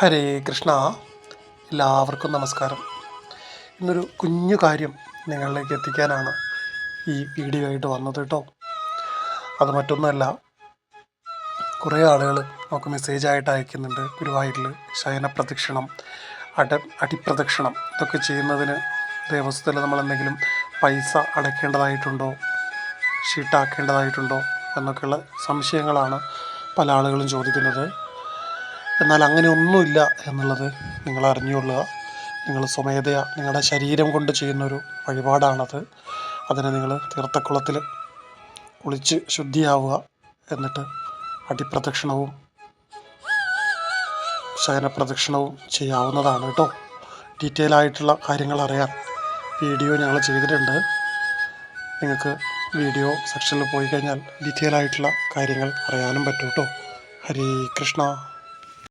ഹരേ കൃഷ്ണ. എല്ലാവർക്കും നമസ്കാരം. ഇന്നൊരു കുഞ്ഞു കാര്യം നിങ്ങളിലേക്ക് എത്തിക്കാനാണ് ഈ വീഡിയോ ആയിട്ട് വന്നത് കേട്ടോ അത് മറ്റൊന്നുമല്ല കുറേ ആളുകൾ നമുക്ക് മെസ്സേജായിട്ട് അയക്കുന്നുണ്ട്. ഗുരുവായൂരിൽ ശയന പ്രദക്ഷിണം അട അടിപ്രദക്ഷിണം ഇതൊക്കെ ചെയ്യുന്നതിന് ദേവസ്വത്തിൽ നമ്മൾ എന്തെങ്കിലും പൈസ അടയ്ക്കേണ്ടതായിട്ടുണ്ടോ ഷീട്ടാക്കേണ്ടതായിട്ടുണ്ടോ എന്നൊക്കെയുള്ള സംശയങ്ങളാണ് പല ആളുകളും ചോദിക്കുന്നത്. എന്നാൽ അങ്ങനെ ഒന്നുമില്ല എന്നുള്ളത് നിങ്ങൾ അറിഞ്ഞുകൊള്ളുക. നിങ്ങൾ സ്വമേധയാ നിങ്ങളുടെ ശരീരം കൊണ്ട് ചെയ്യുന്നൊരു വഴിപാടാണത്. അതിനെ നിങ്ങൾ തീർത്ഥക്കുളത്തിൽ കുളിച്ച് ശുദ്ധിയാവുക എന്നിട്ട് അടിപ്രദക്ഷിണവും ശയനപ്രദക്ഷിണവും ചെയ്യാവുന്നതാണ് കേട്ടോ. ഡീറ്റെയിൽ ആയിട്ടുള്ള കാര്യങ്ങൾ അറിയാൻ വീഡിയോ ഞങ്ങൾ ചെയ്തിട്ടുണ്ട്. നിങ്ങൾക്ക് വീഡിയോ സെക്ഷനിൽ പോയി കഴിഞ്ഞാൽ ഡീറ്റെയിൽ ആയിട്ടുള്ള കാര്യങ്ങൾ അറിയാനും പറ്റും കേട്ടോ. ഹരേ കൃഷ്ണ.